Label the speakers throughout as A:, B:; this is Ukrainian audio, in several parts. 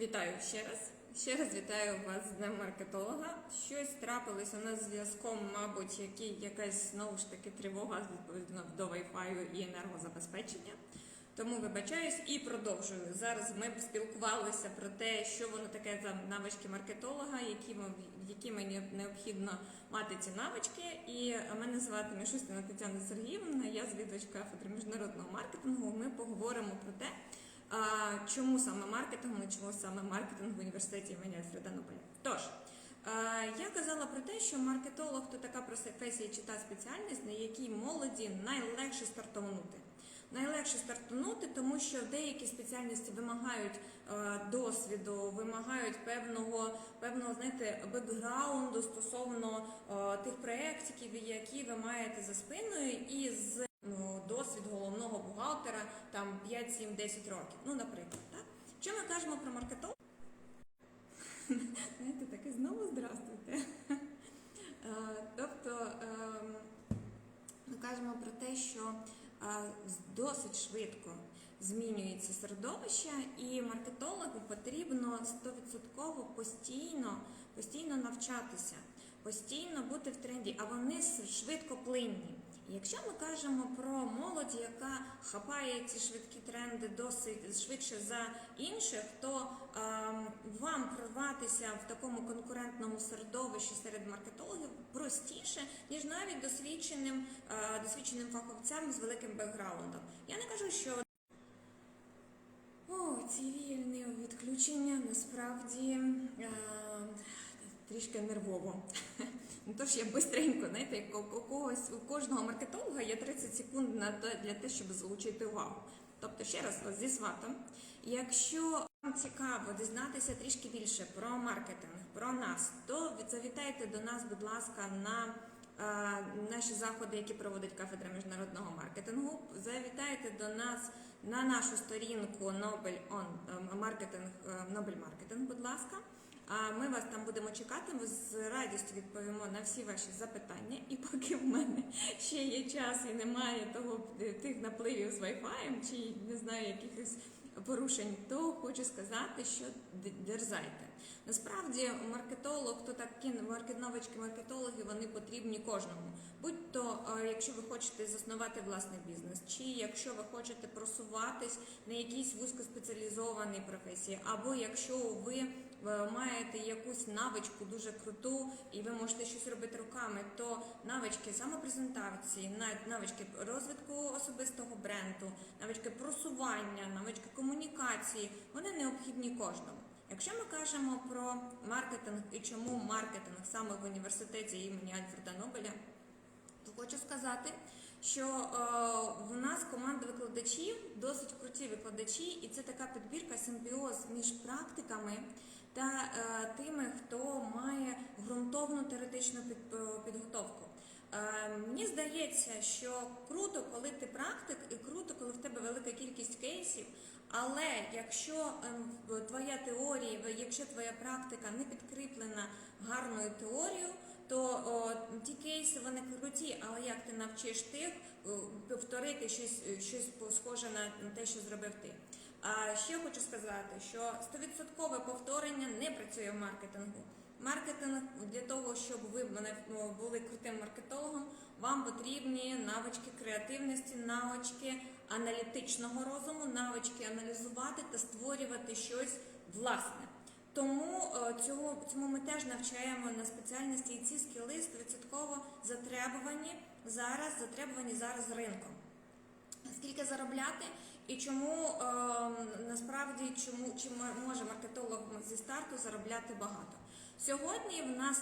A: Вітаю ще раз. Ще раз вітаю вас з Днем маркетолога. Щось трапилось у нас зв'язком, мабуть, який, якась знову ж таки тривога відповідно до Wi-Fi і енергозабезпечення. Тому вибачаюсь і продовжую. Зараз ми спілкувалися про те, що воно таке за навички маркетолога, які, які мені необхідно мати ці навички. І мене звати Мішустина Тетяна Сергіївна, я звідувач кафедри міжнародного маркетингу. Ми поговоримо про те, а, чому саме маркетинг, і чому саме маркетинг в університеті імені Альфреда Нобеля. Тож, я казала про те, що маркетолог то така професія чи та спеціальність, на якій молоді найлегше стартанути. Найлегше стартанути, тому що деякі спеціальності вимагають е, досвіду, вимагають певного, певного знаєте, бекграунду стосовно е, тих проєктів, які ви маєте за спиною, і з досвід головного бухгалтера там 5, 7, 10 років. Ну, наприклад, так? Що ми кажемо про маркетолог? Знаєте, таке знову здравствуйте. Е, Тобто ем, ми кажемо про те, що е, досить швидко змінюється середовище, і маркетологу потрібно 100% постійно, постійно навчатися, постійно бути в тренді, а вони швидко плинні. Якщо ми кажемо про молодь, яка хапає ці швидкі тренди досить швидше за інших, то ем, вам прорватися в такому конкурентному середовищі серед маркетологів простіше, ніж навіть досвідченим, е, досвідченим фахівцям з великим бекграундом. Я не кажу, що о, ці вільні відключення насправді е, трішки нервово. Тож я бистренько, знаєте, як у когось у кожного маркетолога є 30 секунд на те для те, щоб залучити увагу. Тобто, ще раз зі сватом, якщо вам цікаво дізнатися трішки більше про маркетинг, про нас, то завітайте до нас, будь ласка, на наші заходи, які проводить кафедра міжнародного маркетингу. Завітайте до нас на нашу сторінку Nobel on е, Marketing, е, Nobel Marketing, будь ласка. А ми вас там будемо чекати. Ми з радістю відповімо на всі ваші запитання. І поки в мене ще є час і немає того тих напливів з Wi-Fi, чи не знаю якихось порушень, то хочу сказати, що дерзайте. Насправді, маркетолог, то такі маркетновички, маркетологи, вони потрібні кожному. Будь то, якщо ви хочете заснувати власний бізнес, чи якщо ви хочете просуватись на якійсь вузькоспеціалізованій професії, або якщо ви е, маєте якусь навичку дуже круту, і ви можете щось робити руками, то навички самопрезентації, на- навички розвитку особистого бренду, навички просування, навички комунікації, вони необхідні кожному. Якщо ми кажемо про маркетинг і чому маркетинг саме в університеті імені Альфреда Нобеля, то хочу сказати, що е, в нас команда викладачів досить круті викладачі, і це така підбірка симбіоз між практиками та е, тими, хто має ґрунтовну теоретичну е, підготовку. Е, мені здається, що круто, коли ти практик, і круто, коли в тебе велика кількість кейсів. Але якщо ем, твоя теорія, якщо твоя практика не підкріплена гарною теорією, то о, ті кейси вони круті, але як ти навчиш тих повторити щось, щось схоже на те, що зробив ти. А ще хочу сказати, що 100% повторення не працює в маркетингу. Маркетинг для того, щоб ви були крутим маркетологом, вам потрібні навички креативності, навички аналітичного розуму, навички аналізувати та створювати щось власне. Тому е, цього, цьому ми теж навчаємо на спеціальності, і ці скіли 100% затребувані зараз, затребувані зараз ринком. Скільки заробляти і чому е, насправді чому чи може маркетолог зі старту заробляти багато? Сьогодні в нас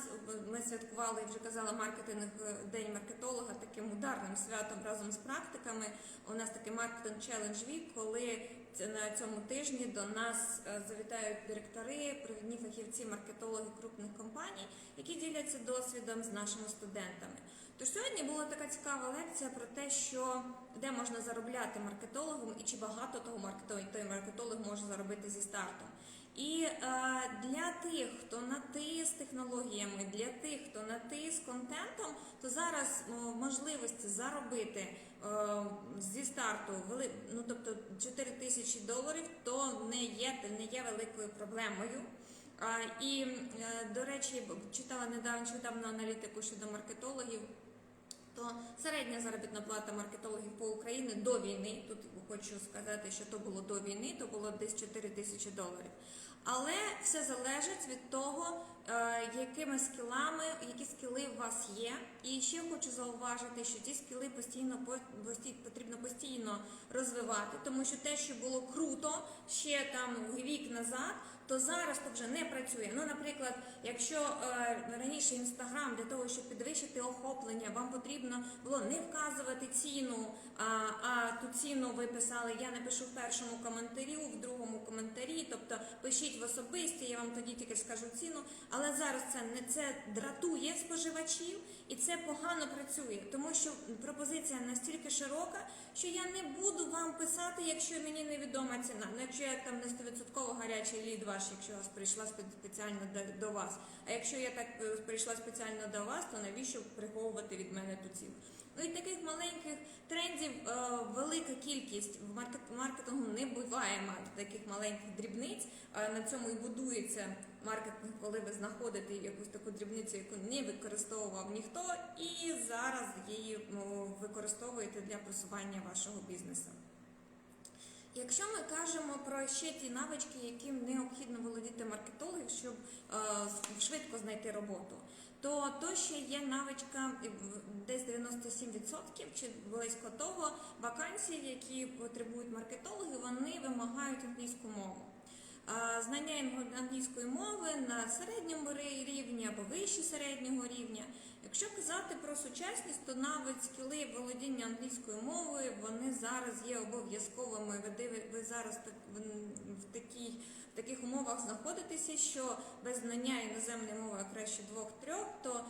A: ми святкували, вже казала, маркетинг е, день маркетолога таким ударним святом разом з практиками. У нас такий маркетинг челендж вік, коли на цьому тижні до нас е, завітають директори, провідні фахівці, маркетологи крупних компаній, які діляться досвідом з нашими студентами. Тож сьогодні була така цікава лекція про те, що де можна заробляти маркетологом і чи багато того маркетолог, той маркетолог може заробити зі стартом. І е, для тих, хто на ти з технологіями, для тих, хто на ти з контентом, то зараз о, можливості заробити е, зі старту вели, ну тобто 4 тисячі доларів, то не є не є великою проблемою. А, і е, до речі, читала недавно недавно аналітику щодо маркетологів. То середня заробітна плата маркетологів по Україні до війни, тут хочу сказати, що то було до війни, то було десь 4 тисячі доларів. Але все залежить від того, е, якими скілами, які скіли у вас є. І ще хочу зауважити, що ті скіли постійно потрібно постійно розвивати, тому що те, що було круто ще там рік назад, то зараз то вже не працює. Ну, наприклад, якщо е, раніше інстаграм для того, щоб підвищити охоплення, вам потрібно було не вказувати ціну, а, ту ціну ви писали, я напишу в першому коментарі, в другому коментарі, пишіть в особисті, я вам тоді тільки скажу ціну. Але зараз це не це дратує споживачів і це погано працює, тому що пропозиція настільки широка, що я не буду вам писати, якщо мені невідома ціна. Ну, якщо я там не 100% гарячий лід ваш, якщо я прийшла спе- спеціально до, до вас. А якщо я так е, прийшла спеціально до вас, то навіщо приховувати від мене ту ціну? Ну і таких маленьких трендів е, велика кількість в маркетингу не буває мати таких маленьких дрібниць. Е, на цьому і будується маркетинг, коли ви знаходите якусь таку дрібницю, яку не використовував ніхто, і зараз її використовуєте для просування вашого бізнесу. Якщо ми кажемо про ще ті навички, яким необхідно володіти маркетологів, щоб е, швидко знайти роботу, то то ще є навичка 97% чи близько того вакансій, які потребують маркетологи, вони вимагають англійську мову. Знання англійської мови на середньому рівні або вище середнього рівня. Якщо казати про сучасність, то навіть скіли володіння англійською мовою вони зараз є обов'язковими. Ви зараз в- такій в таких умовах знаходитеся, що без знання іноземної мови краще двох-трьох, то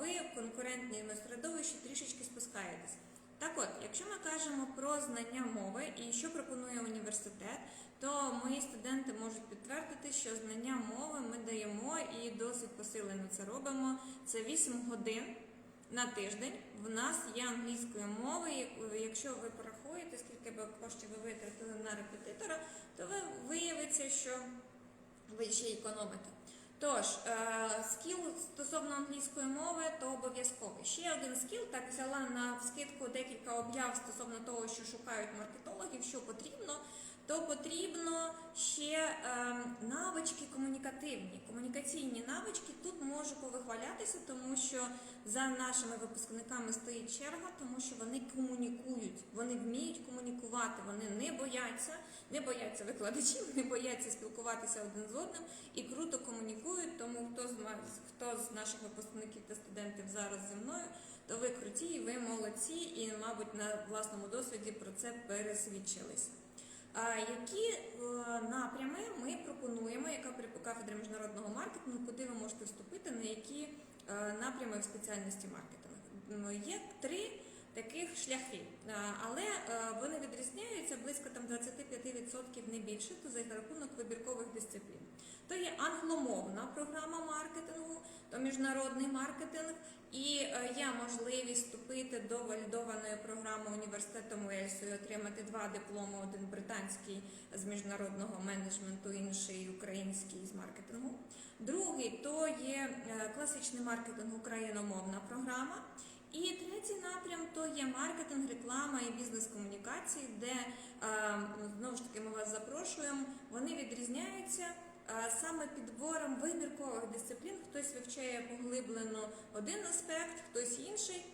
A: ви в конкурентному середовищі трішечки спускаєтесь. Так от, якщо ми кажемо про знання мови і що пропонує університет, то мої студенти можуть підтвердити, що знання мови ми даємо і досить посилено це робимо. Це 8 годин на тиждень. В нас є англійської мови. Якщо ви порахуєте, скільки би коштів ви витратили на репетитора, то ви виявиться, що ви ще економите. Тож, е, скіл стосовно англійської мови, то обов'язковий. Ще один скіл, так взяла на скидку декілька об'яв стосовно того, що шукають маркетологів, що потрібно, то потрібно ще е, навички комунікативні. Комунікаційні навички тут можу повихвалятися, тому що за нашими випускниками стоїть черга, тому що вони комунікують, вони вміють комунікувати, вони не бояться, не бояться викладачів, не бояться спілкуватися один з одним і круто комунікують. Тому хто з хто з наших випускників та студентів зараз зі мною, то ви круті, ви молодці, і, мабуть, на власному досвіді про це пересвідчилися. Які е, напрями ми пропонуємо, яка кафедра міжнародного маркетингу, куди ви можете вступити, на які е, напрями в спеціальності маркетингу? Ну, Є три таких шляхи, Е, але вони відрізняються близько там 25% не більше, то за рахунок вибіркових дисциплін. То є англомовна програма маркетингу, то міжнародний маркетинг, і е, є можливість вступити до валідованої програми університету Уельсу і отримати два дипломи: один британський з міжнародного менеджменту, інший український з маркетингу. Другий то є е, класичний маркетинг україномовна програма. І третій напрям то є маркетинг, реклама і бізнес-комунікації, де е, знову ж таки ми вас запрошуємо. Вони відрізняються саме підбором вибіркових дисциплін. Хтось вивчає поглиблено один аспект, хтось інший.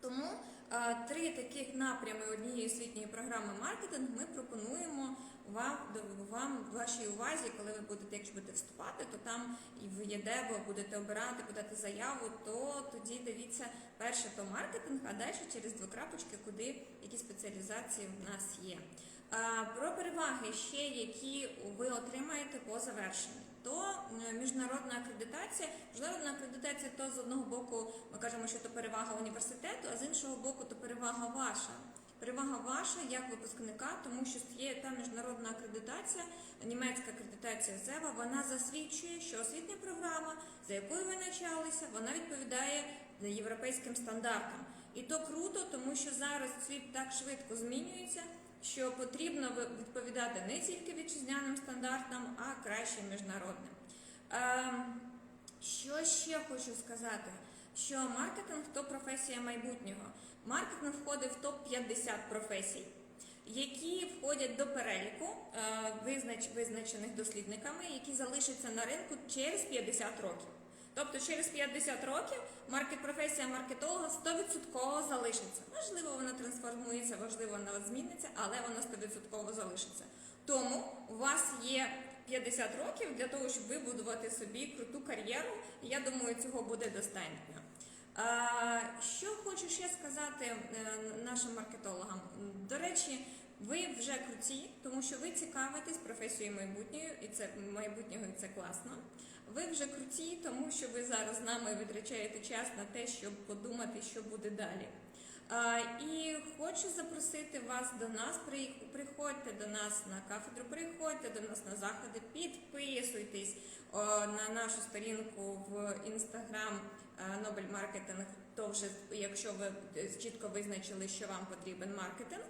A: Тому три таких напрями однієї освітньої програми маркетинг ми пропонуємо вам, вам вашій увазі, коли ви будете, якщо будете вступати, то там і в ЄДЕБО будете обирати, подати заяву, то тоді дивіться перше то маркетинг, а далі через два крапочки, куди які спеціалізації в нас є. Про переваги ще, які ви отримаєте по завершенні. То міжнародна акредитація. Міжнародна акредитація то з одного боку ми кажемо, що то перевага університету, а з іншого боку, то перевага ваша. Перевага ваша як випускника, тому що є та міжнародна акредитація, німецька акредитація ЗЕВА, вона засвідчує, що освітня програма, за якою ви навчалися, вона відповідає європейським стандартам. І то круто, тому що зараз світ так швидко змінюється, що потрібно відповідати не тільки вітчизняним стандартам, а краще міжнародним. Ем, що ще хочу сказати? Що маркетинг то професія майбутнього. Маркетинг входить в топ-50 професій, які входять до переліку е, визнач, визначених дослідниками, які залишаться на ринку через 50 років. Тобто через 50 років маркет, професія маркетолога 100% залишиться. Можливо, вона трансформується, можливо, вона зміниться, але вона 100% залишиться. Тому у вас є 50 років для того, щоб вибудувати собі круту кар'єру. І я думаю, цього буде достатньо. Що хочу ще сказати е, нашим маркетологам? До речі, ви вже круті, тому що ви цікавитесь професією майбутньою, і це майбутнього, і це класно. Ви вже круті, тому що ви зараз з нами витрачаєте час на те, щоб подумати, що буде далі. І хочу запросити вас до нас. При- Приходьте до нас на кафедру, приходьте до нас на заходи, підписуйтесь на нашу сторінку в інстаграм Нобель Маркетинг. То вже якщо ви е, чітко визначили, що вам потрібен маркетинг.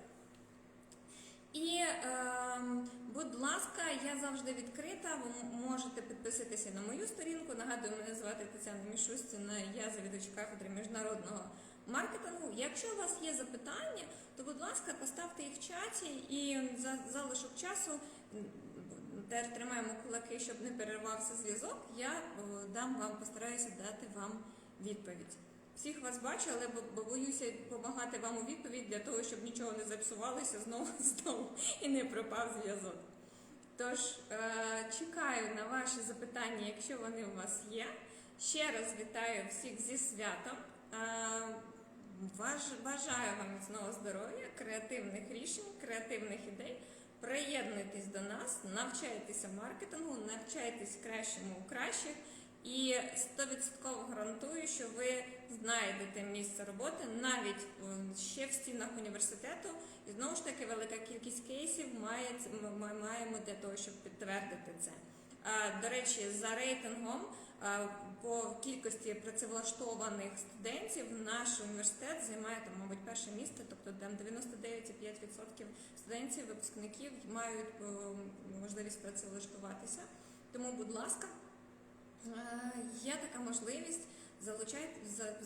A: І, ем, будь ласка, я завжди відкрита. Ви можете підписатися на мою сторінку. Нагадую, мене звати Тетяна Мішустіна, я завідувач кафедри міжнародного маркетингу. Якщо у вас є запитання, то будь ласка, поставте їх в чаті і за залишок часу теж тримаємо кулаки, щоб не перервався зв'язок. Я е, дам вам, постараюся дати вам відповідь. Всіх вас бачу, але бо- бо боюся допомагати вам у відповідь для того, щоб нічого не зіпсувалося знову знову і не пропав зв'язок. Тож е, чекаю на ваші запитання, якщо вони у вас є. Ще раз вітаю всіх зі святом. Е, баж- бажаю вам міцного здоров'я, креативних рішень, креативних ідей. Приєднуйтесь до нас, навчайтеся маркетингу, навчайтесь кращому у кращих. І 100% гарантую, що ви знайдете місце роботи навіть ще в стінах університету. І знову ж таки, велика кількість кейсів має, ми маємо для того, щоб підтвердити це. До речі, за рейтингом по кількості працевлаштованих студентів наш університет займає там, мабуть, перше місце, тобто там 99,5% студентів, випускників мають е, можливість працевлаштуватися. Тому, будь ласка. Е, Є така можливість. Залучайте,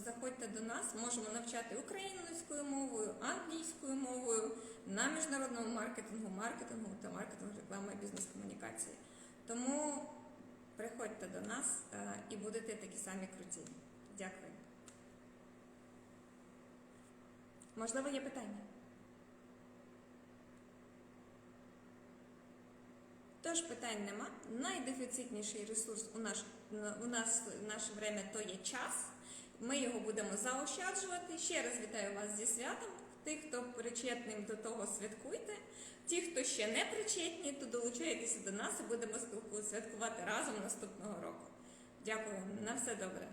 A: заходьте до нас, можемо навчати українською мовою, англійською мовою на міжнародному маркетингу, маркетингу та маркетингу, реклами бізнес-комунікації. Тому приходьте до нас е, і будете такі самі круті. Дякую. Можливо, є питання? Тож питань нема. Найдефіцитніший ресурс у наш у нас в наше время то є час. Ми його будемо заощаджувати. Ще раз вітаю вас зі святом. Тих, хто причетним до того, святкуйте. Ті, хто ще не причетні, то долучайтеся до нас і будемо святкувати разом наступного року. Дякую, на все добре.